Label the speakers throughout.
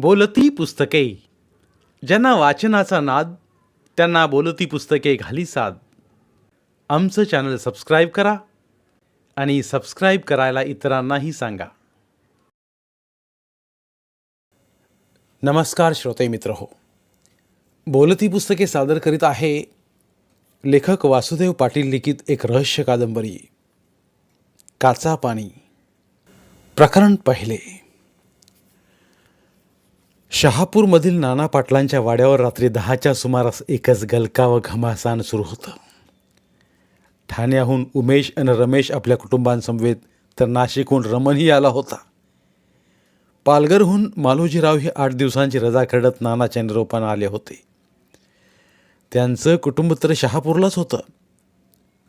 Speaker 1: बोलती पुस्तके. ज्यांना वाचनाचा नाद त्यांना बोलती पुस्तके घाली साद. आमचं चॅनल सबस्क्राईब करा आणि सबस्क्राईब करायला इतरांनाही सांगा. नमस्कार श्रोते मित्र हो. बोलती पुस्तके सादर करीत आहे लेखक वासुदेव पाटील लिखित एक रहस्य कादंबरी. काचा पाणी. प्रकरण पहिले. शहापूरमधील नाना पाटलांच्या वाड्यावर रात्री दहाच्या सुमारास एकच गलका व घमासान सुरू होतं. ठाण्याहून उमेश आणि रमेश आपल्या कुटुंबांसमवेत तर नाशिकहून रमणही आला होता. पालघरहून मालोजीराव हे आठ दिवसांची रजा खेळत नानाच्या निरोपानं आले होते. त्यांचं कुटुंब तर शहापूरलाच होतं.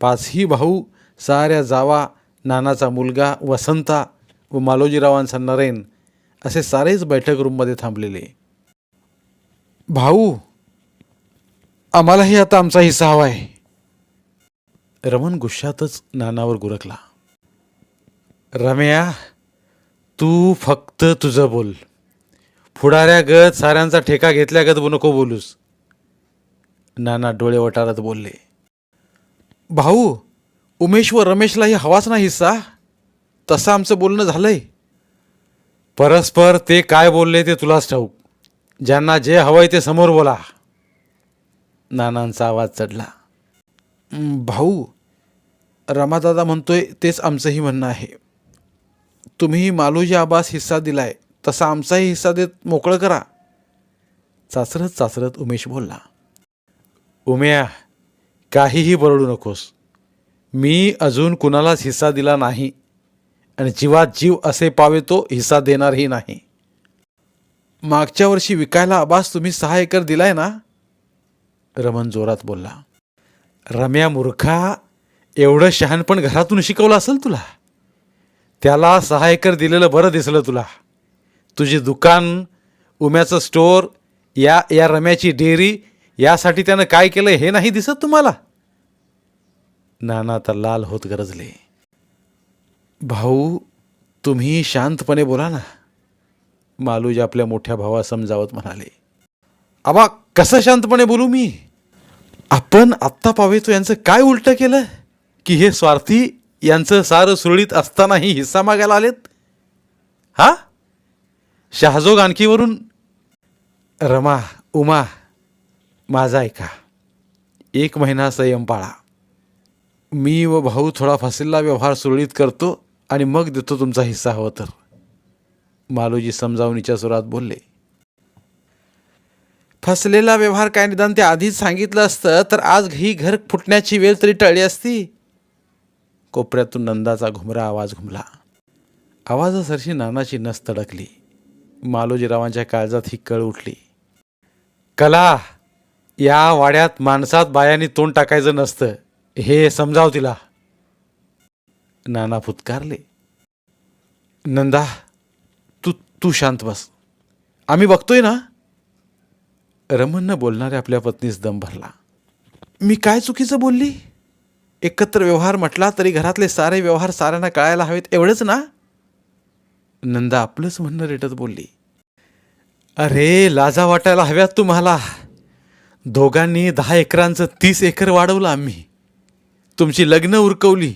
Speaker 1: पाचही भाऊ साऱ्या जावा नानाचा मुलगा वसंता व मालोजीरावांचा नरेन असे सारेच बैठक रूममध्ये थांबलेले. भाऊ आम्हालाही आता आमचा हिस्सा हवा आहे. रमण गुस्सातच नानावर गुरकला. रम्या तू फक्त तुझं बोल. फुडाऱ्या गत साऱ्यांचा ठेका घेतल्यागत नको बोलूस. नाना डोळे वटारत बोलले. भाऊ उमेश व रमेशलाही हवाच ना हिस्सा. तसं आमचं बोलणं झालंय. परस्पर ते काय बोलले ते तुलाच ठाऊक. ज्यांना जे हवंय ते समोर बोला. नानांचा आवाज चढला. भाऊ रमादादा म्हणतोय तेच आमचंही म्हणणं आहे. तुम्ही मालूजी आबास हिस्सा दिलाय तसा आमचाही हिस्सा देत मोकळं करा. चाचरत चाचरत उमेश बोलला. उम्या काहीही बरडू नकोस. मी अजून कुणालाच हिस्सा दिला नाही. आणि जीवात जीव असे पावे तो हिस्सा देणारही नाही. मागच्या वर्षी विकायला आबास तुम्ही सहा एकर दिलाय ना? रमन जोरात बोलला. रम्या मूर्खा एवढं शहाणपण घरातून शिकवलं असेल तुला? त्याला सहा एकर दिलेलं बरं दिसलं तुला. तुझी दुकान उम्याचं स्टोअर या या रम्याची डेअरी यासाठी त्यानं काय केलं हे नाही दिसत तुम्हाला? नाना तर लाल होत गरजले. भाऊ तुम्ही शांतपणे बोला ना. मालूज आपल्या मोठ्या भावा समजावत म्हणाले आबा कसं शांतपणे बोलू मी? आपण आत्ता पावेतो यांचं काय उलटं केलं? की हे स्वार्थी यांचं सारं सुरळीत असतानाही हिस्सा मागायला आलेत? हा? शहाजोग आणखीवरून? रमा उमा माझा ऐका. एक महिना संयम पाळा. मी व भाऊ थोडा फसलेला व्यवहार सुरळीत करतो. आणि मग देतो तुमचा हिस्सा हवा तर. मालोजी समजावणीच्या सुरात बोलले फसलेला व्यवहार काय निदान ते आधीच सांगितलं असतं तर आज ही घर फुटण्याची वेळ तरी टळली असती. कोपऱ्यातून नंदाचा घुमरा आवाज घुमला. आवाजासरशी नानाची नस तडकली. मालोजीरावांच्या काळजात ही कळ उठली. कला या वाड्यात माणसात बायांनी तोंड टाकायचं नसतं. हे समजाव तिला. नाना फुतकारले नंदा तू तू शांत बस. आम्ही बघतोय ना? रमणनं बोलणाऱ्या आपल्या पत्नीस दम भरला. मी काय चुकीचं बोलली? एकत्र व्यवहार म्हटला तरी घरातले सारे व्यवहार साऱ्यांना कळायला हवेत एवढंच ना? नंदा आपलंच म्हणणं रेटत बोलली. अरे लाजा वाटायला हव्यात तुम्हाला. दोघांनी दहा एकरांचं तीस एकर वाढवलं आम्ही. तुमची लग्न उरकवली.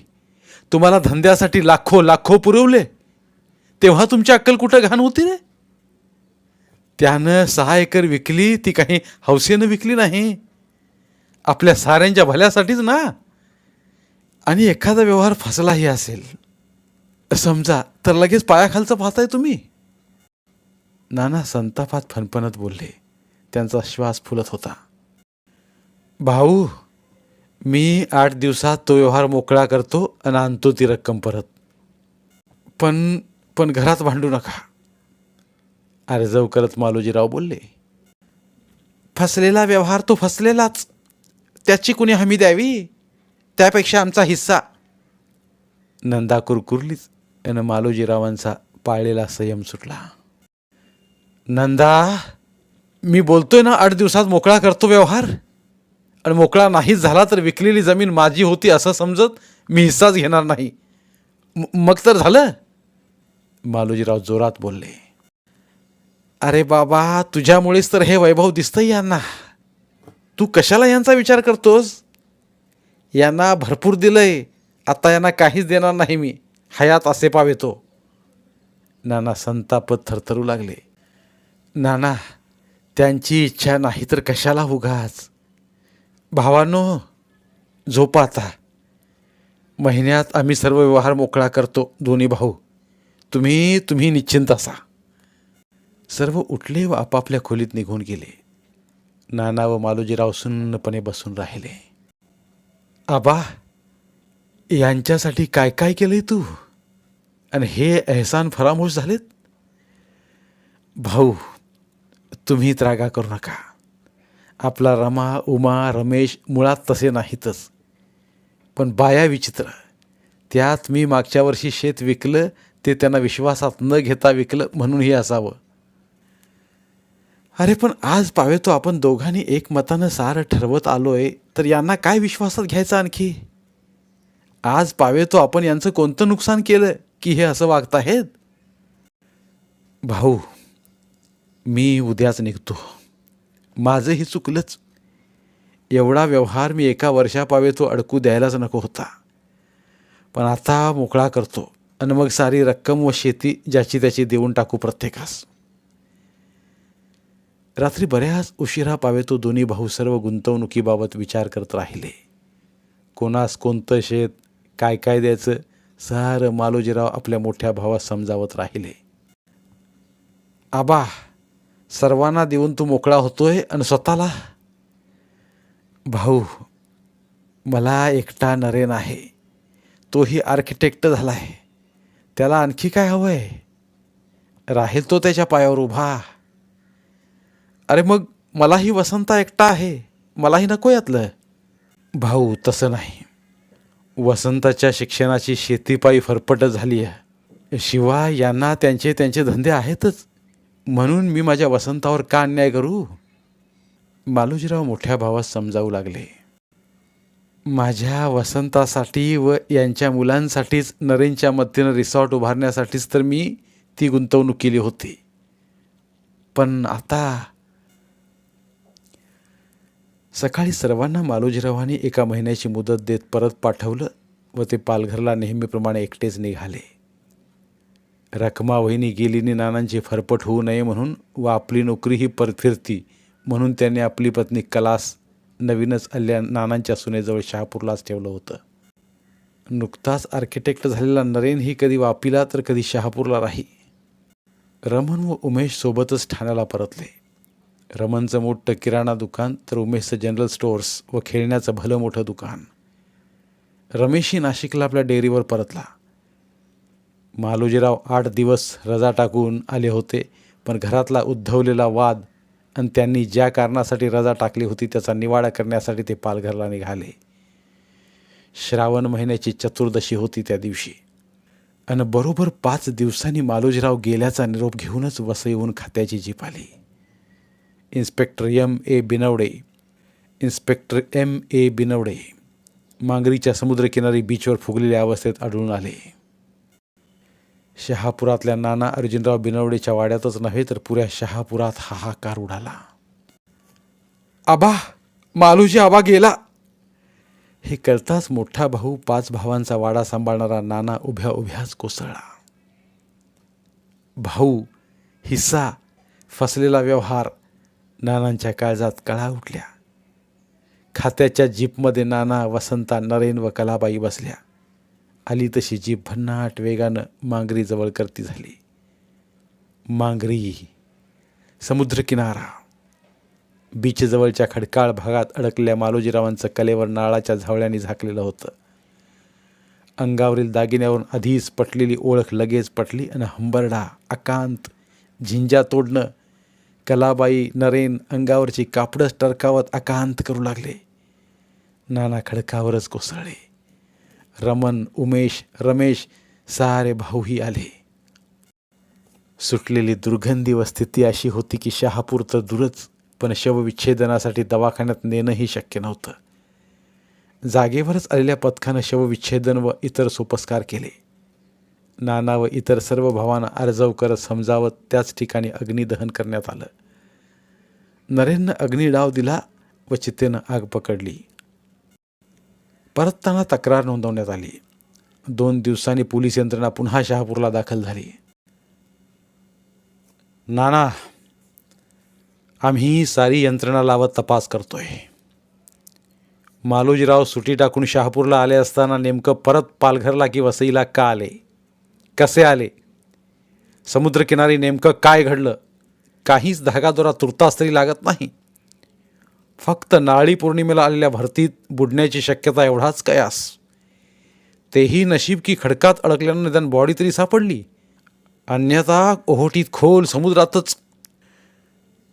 Speaker 1: तुम्हाला धंद्यासाठी लाखो लाखो पुरवले. तेव्हा तुमची अक्कल कुठं घाण होती रे? त्यानं सहा एकर विकली ती काही हौसेनं विकली नाही. आपल्या साऱ्यांच्या भल्यासाठीच ना. आणि एखादा व्यवहार फसलाही असेल. समजा तर लगेच पायाखालचं पाहताय तुम्ही. नाना संतापात फणफणत बोलले. त्यांचा श्वास फुलत होता. भाऊ मी आठ दिवसात तो व्यवहार मोकळा करतो आणि आणतो ती रक्कम परत. पण पण घरात भांडू नका. अर्जव करत मालोजीराव बोलले. फसलेला व्यवहार तो फसलेलाच. त्याची कुणी हमी द्यावी? त्यापेक्षा आमचा हिस्सा. नंदा कुरकुरलीच आणि मालोजीरावांचा पाळलेला संयम सुटला. नंदा मी बोलतोय ना आठ दिवसात मोकळा करतो व्यवहार? आणि मोकळा नाहीच झाला तर विकलेली जमीन माझी होती असं समजत मी हिस्साच घेणार नाही. म- मग तर झालं. मालोजीराव जोरात बोलले. अरे बाबा तुझ्यामुळेच तर हे वैभव दिसतंय यांना. तू कशाला यांचा विचार करतोस? यांना भरपूर दिलंय. आता यांना काहीच देणार नाही मी. हयात असे पावेतो नाना संतापत थरथरू लागले. नाना त्यांची इच्छा नाही तर कशाला उगाच? भावानो झोपा आता महिन्यात आम्ही सर्व व्यवहार मोकळा करतो दोन्ही भाऊ. तुम्ही तुम्ही निश्चिंत असा. सर्व उठले व आपापल्या खोलीत निघून गेले. नाना व मालोजीराव सुन्नपणे बसून राहिले. आबा यांच्यासाठी काय काय केलंय तू? आणि हे एहसान फरामोश झालेत? भाऊ तुम्ही त्रागा करू नका. आपला रमा उमा रमेश मुळात तसे नाहीतच. पण बाया विचित्र. त्यात मी मागच्या वर्षी शेत विकलं ते त्यांना विश्वासात न घेता विकलं म्हणूनही असावं. अरे पण आज पावेतो आपण दोघांनी एकमतानं सारं ठरवत आलोय तर यांना काय विश्वासात घ्यायचं आणखी? आज पावेतो आपण यांचं कोणतं नुकसान केलं की हे असं वागताहेत? भाऊ मी उद्याच निघतो. माझंही चुकलंच. एवढा व्यवहार मी एका वर्षापावे तो अडकू द्यायलाच नको होता. पण आता मोकळा करतो आणि मग सारी रक्कम व शेती ज्याची त्याची देऊन टाकू प्रत्येकास. रात्री बऱ्याच उशिरा पावे तो दोन्ही भाऊ सर्व गुंतवणुकीबाबत विचार करत राहिले. कोणास कोणतं शेत काय काय द्यायचं सारं मालोजीराव आपल्या मोठ्या भावास समजावत राहिले. आबा सर्वांना देऊन तू मोकळा होतोय आणि स्वतःला? भाऊ मला एकटा नरेन आहे. तोही आर्किटेक्ट झाला आहे त्याला आणखी काय हवं आहे राहील तो त्याच्या पायावर उभा. अरे मग मलाही वसंता एकटा आहे. मलाही नको यातलं. भाऊ तसं नाही. वसंताच्या शिक्षणाची शेतीपायी फरफट झाली आहे शिवाय यांना त्यांचे त्यांचे धंदे आहेतच. म्हणून मी माझ्या वसंतावर का अन्याय करू? मालोजीराव मोठ्या भावास समजावू लागले. माझ्या वसंतासाठी व यांच्या मुलांसाठीच नरेनच्या मतीनं रिसॉर्ट उभारण्यासाठीच तर मी ती गुंतवणूक केली होती. पण आता सकाळी सर्वांना मालोजीरावांनी एका महिन्याची मुदत देत परत पाठवलं व ते पालघरला नेहमीप्रमाणे एकटेच निघाले. रखमा वहिनी गेलीने नानांची फरफट होऊ नये म्हणून व आपली नोकरीही ही फिरती म्हणून त्यांनी आपली पत्नी कलास नवीनच आल्या नानांच्या सुनेजवळ शहापूरलाच ठेवलं होतं. नुकताच आर्किटेक्ट झालेला नरेन ही कधी वापीला तर कधी शहापूरला राही रमन व उमेश सोबतच ठाण्याला परतले. रमणचं मोठं किराणा दुकान तर उमेशचं जनरल स्टोअर्स व खेळण्याचं भलं मोठं दुकान. रमेशही नाशिकला आपल्या डेअरीवर परतला. मालोजीराव आठ दिवस रजा टाकून आले होते पण घरातला उद्धवलेला वाद आणि त्यांनी ज्या कारणासाठी रजा टाकली होती त्याचा निवाडा करण्यासाठी ते पालघरला निघाले. श्रावण महिन्याची चतुर्दशी होती त्या दिवशी. आणि बरोबर पाच दिवसांनी मालोजीराव गेल्याचा निरोप घेऊनच वसईहून खात्याची जीप आली. Inspector M A Binwade inspector M A Binwade मांगरीच्या समुद्रकिनारी बीचवर फुगलेल्या अवस्थेत आढळून आले. शहापुरातल्या नाना अर्जुनराव बिनवडेच्या वाड्यातच नव्हे तर पुऱ्या शहापुरात हाहाकार उडाला. आबा मालूजी आबा गेला. हे कळताच मोठा भाऊ पाच भावांचा वाडा सांभाळणारा नाना उभ्या उभ्याच कोसळला. भाऊ हिस्सा फसलेला व्यवहार नानांच्या काळजात कळा उठल्या. खात्याच्या जीपमध्ये नाना वसंता नरेन व कलाबाई बसल्या. आली तशी जी भन्नाट वेगानं मांगरीजवळ करती झाली. मांगरी समुद्रकिनारा बीचजवळच्या खडकाळ भागात अडकलेल्या मालोजीरावांचं कलेवर नाळाच्या झावळ्याने झाकलेलं होतं. अंगावरील दागिन्यावरून आधीच पटलेली ओळख लगेच पटली आणि हंबरडा अकांत झिंजा तोडणं कलाबाई नरेन अंगावरची कापडच टरकावत अकांत करू लागले. नाना खडकावरच कोसळले. रमन उमेश रमेश सारे भाऊही आले. सुटलेली दुर्गंधी व स्थिती अशी होती की शहापूर तर दूरच पण शवविच्छेदनासाठी दवाखान्यात नेणंही शक्य नव्हतं. जागेवरच आलेल्या पथकानं शवविच्छेदन व इतर सोपस्कार केले. नाना व इतर सर्व भावांना अर्जव करत समजावत त्याच ठिकाणी अग्निदहन करण्यात आलं. नरेननं अग्निडाव दिला व चितेनं आग पकडली. परतताना तक्रार नोंदवण्यात आली. दोन दिवसांनी पोलीस यंत्रणा पुन्हा शहापूरला दाखल झाली. नाना आम्ही सारी यंत्रणा लावत तपास करतोय. मालोजीराव सुटी टाकून शहापूरला आले असताना नेमकं परत पालघरला की वसईला का आले? कसे आले? समुद्रकिनारी नेमकं काय घडलं? काहीच धागादोरा तुर्तास तरी लागत नाही. फक्त नाळी पौर्णिमेला आलेल्या भरतीत बुडण्याची शक्यता एवढाच कयास तेही नशीब की खडकात अडकल्यानं निदान बॉडी तरी सापडली. अन्यथा ओहोटीत खोल समुद्रातच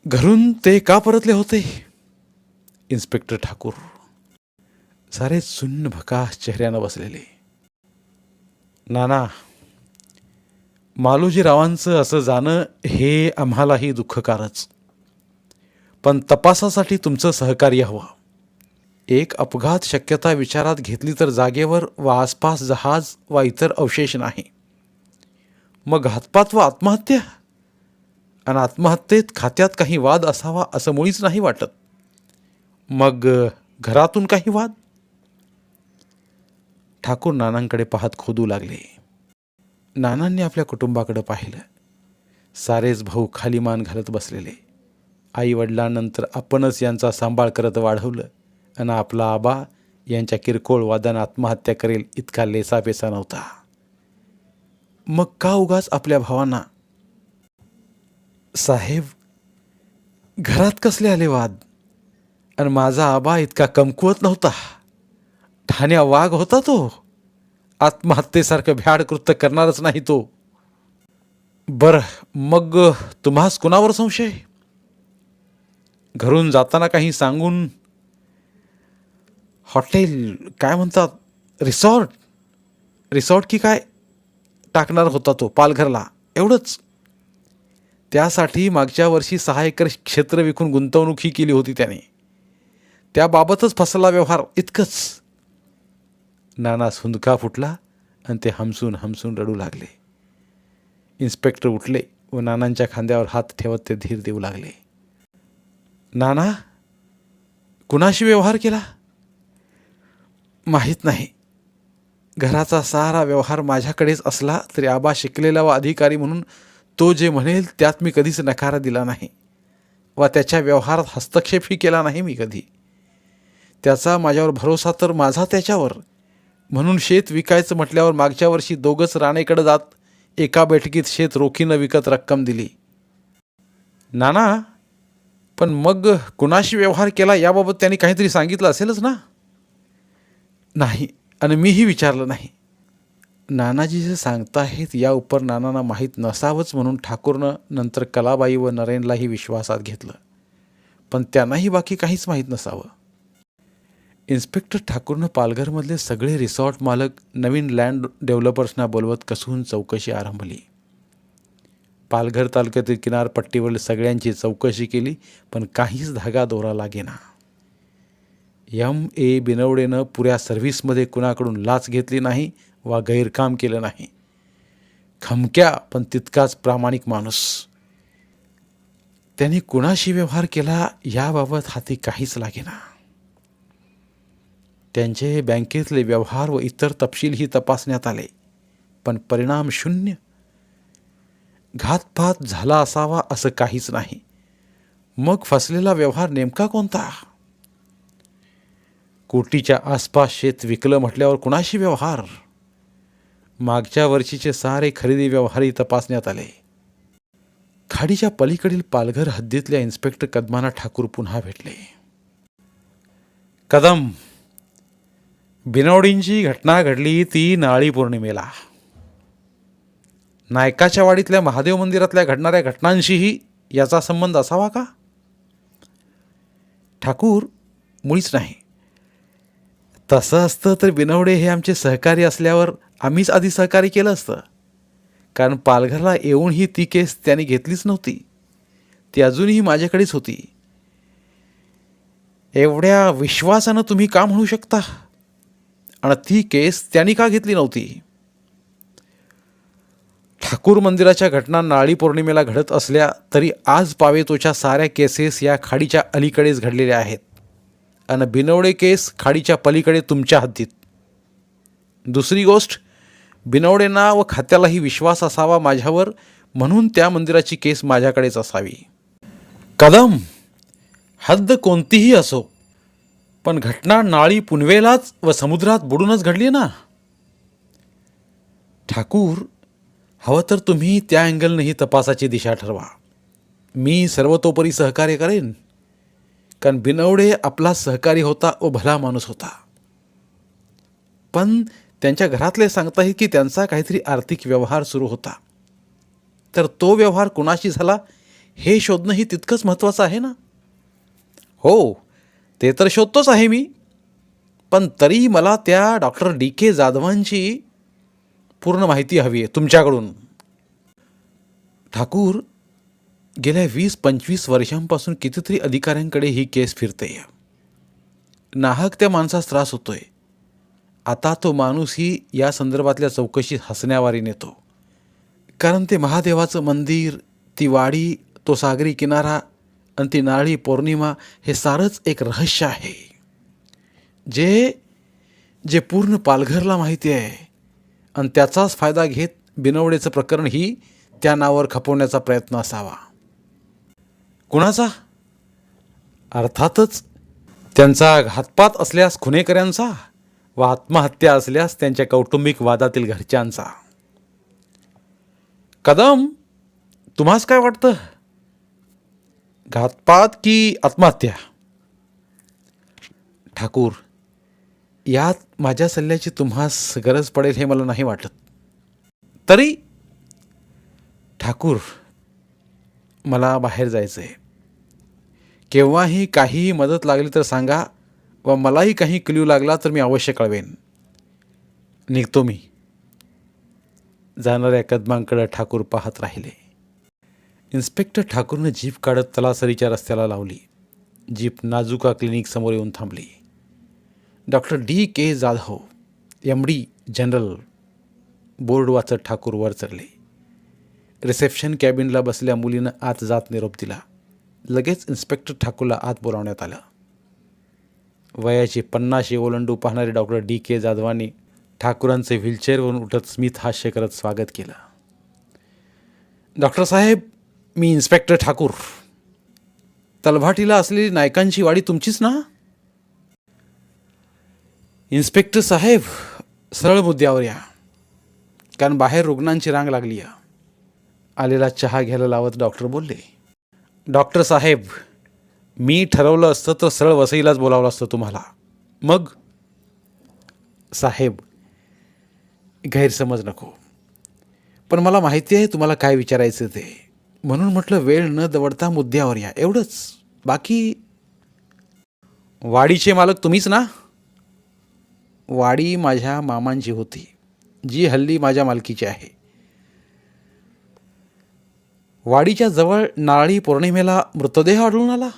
Speaker 1: घरून ते का परतले होते? इन्स्पेक्टर ठाकूर सारे सुन्न भकास चेहऱ्यानं बसलेले. नाना मालोजीरावांचं असं जाणं हे आम्हालाही दुःखकारच. पण तपासासाठी तुमचं सहकार्य हवं. एक अपघात शक्यता विचारात घेतली तर जागेवर व आसपास जहाज वा इतर अवशेष नाही. मग घातपात व आत्महत्या? आणि आत्महत्येत खात्यात काही वाद असावा असं मुळीच नाही वाटत. मग घरातून काही वाद? ठाकूर नानांकडे पाहत खोदू लागले. नानांनी आपल्या कुटुंबाकडे पाहिलं. सारेच भाऊ खाली मान घालत बसलेले. आईवडिलांनंतर आपणच यांचा सांभाळ करत वाढवलं आणि आपला आबा यांच्या किरकोळ वादानं आत्महत्या करेल इतका लेसापेसा नव्हता. मग का उगाच आपल्या भावांना? साहेब घरात कसले आले वाद? आणि माझा आबा इतका कमकुवत नव्हता. ठाण्या वाघ होता तो. आत्महत्येसारखं भ्याड कृत्य करणारच नाही तो. बरं मग तुम्हास कुणावर संशय? घरून जाताना काही सांगून हॉटेल काय म्हणतात रिसॉर्ट रिसॉर्ट की काय टाकणार होता तो पालघरला? एवढंच. त्यासाठी मागच्या वर्षी सहा एकर क्षेत्र विकून गुंतवणूक ही केली होती त्याने. त्याबाबतच फसला व्यवहार इतकंच. नाना सुंदका फुटला आणि ते हमसून हमसून रडू लागले. इन्स्पेक्टर उठले व नानांच्या खांद्यावर हात ठेवत ते धीर देऊ लागले. नाना कुणाशी व्यवहार केला? माहीत नाही. घराचा सारा व्यवहार माझ्याकडेच असला तरी आबा शिकलेला व अधिकारी म्हणून तो जे म्हणेल त्यात मी कधीच नकार दिला नाही. व त्याच्या व्यवहारात हस्तक्षेपही केला नाही मी कधी. त्याचा माझ्यावर भरोसा तर माझा त्याच्यावर. म्हणून शेत विकायचं म्हटल्यावर मागच्या वर्षी दोघंच राणेकडे जात एका बैठकीत शेत रोखीनं विकत रक्कम दिली. नाना पण मग कुणाशी व्यवहार केला याबाबत त्यांनी काहीतरी सांगितलं असेलच ना? नाही. आणि मीही विचारलं नाही. नानाजी जे सांगताहेत या उपर नानांना माहीत नसावंच म्हणून ठाकूरनं नंतर कलाबाई व नरेनलाही विश्वासात घेतलं. पण त्यांनाही बाकी काहीच माहीत नसावं. इन्स्पेक्टर ठाकूरनं पालघरमधले सगळे रिसॉर्ट मालक नवीन लँड डेव्हलपर्सना बोलवत कसून चौकशी आरंभली. पालघर तालुक्यातील किनारपट्टीवरील सगळ्यांची चौकशी केली पण काहीच धागा दोरा लागेना. एम. ए. बिनवडेनं पुऱ्या सर्व्हिसमध्ये कुणाकडून लाच घेतली नाही वा गैरकाम केलं नाही. खमक्या पण तितकाच प्रामाणिक माणूस. त्यांनी कुणाशी व्यवहार केला याबाबत हाती काहीच लागेना. त्यांचे बँकेतले व्यवहार व इतर तपशीलही तपासण्यात आले पण परिणाम शून्य घातपात झाला असावा असं काहीच नाही. मग फसलेला व्यवहार नेमका कोणता? कोटीच्या आसपास शेत विकलं म्हटल्यावर कुणाशी व्यवहार? मागच्या वर्षीचे सारे खरेदी व्यवहारही तपासण्यात आले. खाडीच्या पलीकडील पालघर हद्दीतल्या इन्स्पेक्टर कदमाना ठाकूर पुन्हा भेटले. कदम. बिनवडींची घटना घडली ती नाळी पौर्णिमेला. नायकाच्या वाडीतल्या महादेव मंदिरातल्या घडणाऱ्या घटनांशीही याचा संबंध असावा का? ठाकूर मुळीच नाही. तसं असतं तर बिनवडे हे आमचे सहकारी असल्यावर आम्हीच आधी सहकार्य केलं असतं. कारण पालघरला येऊनही ती केस त्याने घेतलीच नव्हती. ती अजूनही माझ्याकडेच होती. एवढ्या विश्वासानं तुम्ही का म्हणू शकता? आणि ती केस त्यांनी का घेतली नव्हती? ठाकूर मंदिराच्या घटना नाळी पौर्णिमेला घडत असल्या तरी आज पावेतोच्या साऱ्या केसेस या खाडीच्या अलीकडेच घडलेल्या आहेत. आणि बिनवडे केस खाडीच्या पलीकडे तुमच्या हद्दीत. दुसरी गोष्ट बिनवडेंना व खात्यालाही विश्वास असावा माझ्यावर म्हणून त्या मंदिराची केस माझ्याकडेच असावी. कदम हद्द कोणतीही असो पण घटना नाळी पुनवेलाच व समुद्रात बुडूनच घडली ना? ठाकूर हवं तर तुम्ही त्या अँगलनेही तपासाची दिशा ठरवा. मी सर्वतोपरी सहकार्य करेन. कारण बिनवडे आपला सहकारी होता व भला माणूस होता. पण त्यांच्या घरातले सांगताही की त्यांचा काहीतरी आर्थिक व्यवहार सुरू होता. तर तो व्यवहार कुणाशी झाला हे शोधणंही तितकंच महत्त्वाचं आहे ना? हो ते तर शोधतोच आहे मी. पण तरी मला त्या डॉक्टर डी के जाधवांची पूर्ण माहिती हवी आहे तुमच्याकडून. ठाकूर गेल्या वीस पंचवीस वर्षांपासून कितीतरी अधिकाऱ्यांकडे ही केस फिरते. नाहक त्या माणसास त्रास होतोय. आता तो माणूसही या संदर्भातल्या चौकशीत हसण्यावारी नेतो. कारण ते महादेवाचं मंदिर ती वाडी तो सागरी किनारा आणि ती नारळी पौर्णिमा हे सारंच एक रहस्य आहे. जे जे पूर्ण पालघरला माहिती आहे आणि त्याचाच फायदा घेत बिनवडेचं प्रकरण ही त्या नावावर खपवण्याचा प्रयत्न असावा. कुणाचा? अर्थातच त्यांचा घातपात असल्यास खुनेकऱ्यांचा व आत्महत्या असल्यास त्यांच्या कौटुंबिक वादातील घरच्यांचा. कदम तुम्हास काय वाटतं? घातपात की आत्महत्या? ठाकूर यात माझ्या सल्ल्याची तुम्हास गरज पडेल हे मला नाही वाटत. तरी ठाकूर मला बाहेर जायचं आहे केव्हाही काहीही मदत लागली तर सांगा व मलाही काही क्ल्यू लागला तर मी अवश्य कळवेन. निघतो मी. जाणाऱ्या कदमांकडं ठाकूर पाहत राहिले. इन्स्पेक्टर ठाकूरनं जीप काढत तलासरीच्या रस्त्याला लावली. जीप नाजुका क्लिनिक समोर येऊन थांबली. Doctor D K Jadhav M D general board वाचत ठाकूर वर चढले. रिसेप्शन कॅबिनला बसल्या मुलीनं आत जात निरोप दिला. लगेच इन्स्पेक्टर ठाकूरला आत बोलावण्यात आलं. वयाची पन्नाशी ओलंडू पाहणारे डॉक्टर डी के जाधवांनी ठाकूरांचे व्हीलचेअरवरून उठत स्मित हास्य करत स्वागत केलं. डॉक्टर साहेब मी इन्स्पेक्टर ठाकूर. तलभाटीला असलेली नायकांची वाडी तुमचीच ना? इन्स्पेक्टर साहेब सरळ मुद्द्यावर या. कारण बाहेर रुग्णांची रांग लागली आहे आलेला चहा घ्यायला लावत डॉक्टर बोलले डॉक्टर साहेब मी ठरवलं असतं तर सरळ वसईलाच बोलावलं असतं तुम्हाला. मग? साहेब गैरसमज नको. पण मला माहिती आहे तुम्हाला काय विचारायचं ते. म्हणून म्हटलं वेळ न दवडता मुद्द्यावर या. एवढंच. बाकी वाडीचे मालक तुम्हीच ना? वाडी माझ्या मामांची होती जी हल्ली माझ्या मालकीची आहे. वाडीच्या जवळ नारळी पौर्णिमेला मृतदेह आढळून आला?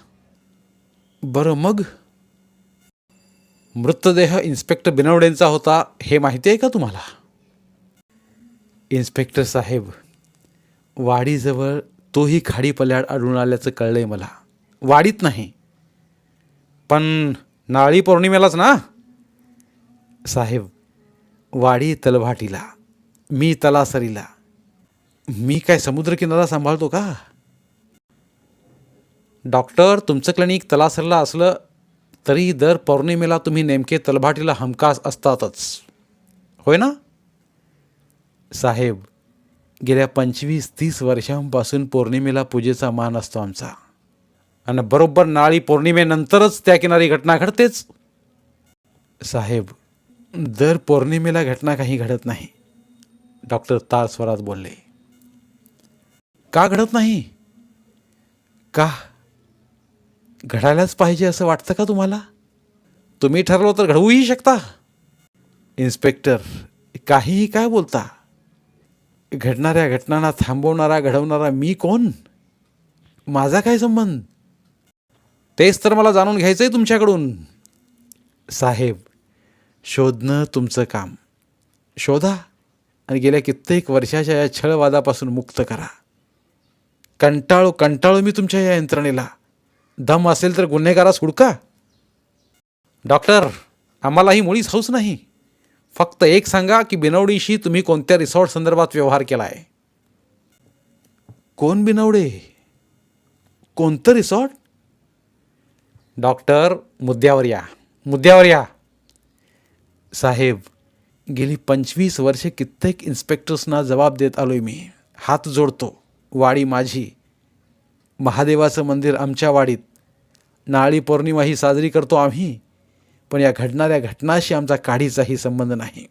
Speaker 1: बरं मग? मृतदेह इन्स्पेक्टर बिनवडेंचा होता हे माहिती आहे का तुम्हाला? इन्स्पेक्टर साहेब वाडीजवळ तोही खाडी पल्याड आढळून आल्याचं कळलंय मला. वाडीत नाही पण नारळी पौर्णिमेलाच ना? साहेब वाडी तलभाटीला मी तलासरीला. मी काय समुद्रकिनारा सांभाळतो का? डॉक्टर तुमचं क्लिनिक तलासरला असलं तरी दर पौर्णिमेला तुम्ही नेमके तलभाटीला हमखास असतातच. होय ना? साहेब गेल्या पंचवीस तीस वर्षांपासून पौर्णिमेला पूजेचा मान असतो आमचा. आणि बरोबर नाळी पौर्णिमेनंतरच त्या किनारी घटना घडतेच. साहेब दर पौर्णिमेला घटना काही घडत नाही. डॉक्टर तार स्वरात बोलले का घडत नाही? का? घडायलाच पाहिजे असं वाटतं का तुम्हाला? तुम्ही ठरलो तर घडवूही शकता. इन्स्पेक्टर काहीही काय बोलता? घडणाऱ्या घटनांना थांबवणारा घडवणारा मी कोण? माझा काय संबंध? तेच तर मला जाणून घ्यायचं आहे तुमच्याकडून. साहेब शोधणं तुमचं काम. शोधा आणि गेल्या कित्येक वर्षाच्या या छळवादापासून मुक्त करा. कंटाळू कंटाळू मी तुमच्या या यंत्रणेला. दम असेल तर गुन्हेगारास हुडका. डॉक्टर आम्हालाही मुळीच हौस नाही. फक्त एक सांगा की बिनवडीशी तुम्ही कोणत्या रिसॉर्ट संदर्भात व्यवहार केला आहे कोण बिनवडे? कोणतं रिसॉर्ट? डॉक्टर मुद्द्यावर या. मुद्द्यावर या. साहेब गेली पंचवीस वर्षे कित्येक इन्स्पेक्टर्सना जबाब देत आलोय मी. हात जोडतो वाडी माझी. महादेवाचं मंदिर आमच्या वाडीत. नाळी पौर्णिमा ही साजरी करतो आम्ही पण या घडणाऱ्या घटनाशी आमचा काढीचाही संबंध नाही.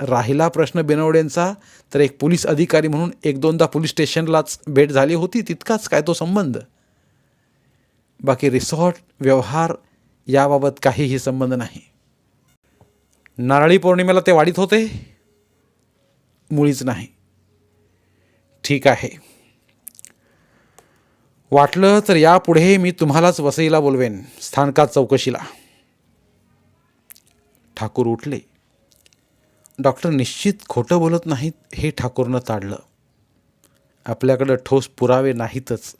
Speaker 1: राहिला प्रश्न बेनवडेंचा तर एक पोलीस अधिकारी म्हणून एक दोनदा पोलीस स्टेशनलाच भेट झाली होती तितकाच काय तो संबंध? बाकी रिसॉर्ट व्यवहार याबाबत काहीही संबंध नाही. नारळी पौर्णिमेला ते वाढीत होते? मुळीच नाही. ठीक आहे. वाटलं तर यापुढे मी तुम्हालाच वसईला बोलवेन स्थानकात चौकशीला. ठाकूर उठले. डॉक्टर निश्चित खोटं बोलत नाहीत हे ठाकूरनं ताडलं. आपल्याकडं ठोस पुरावे नाहीतच.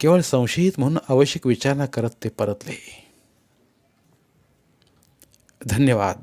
Speaker 1: केवळ संशयित म्हणून आवश्यक विचारणा करत ते परतले. धन्यवाद.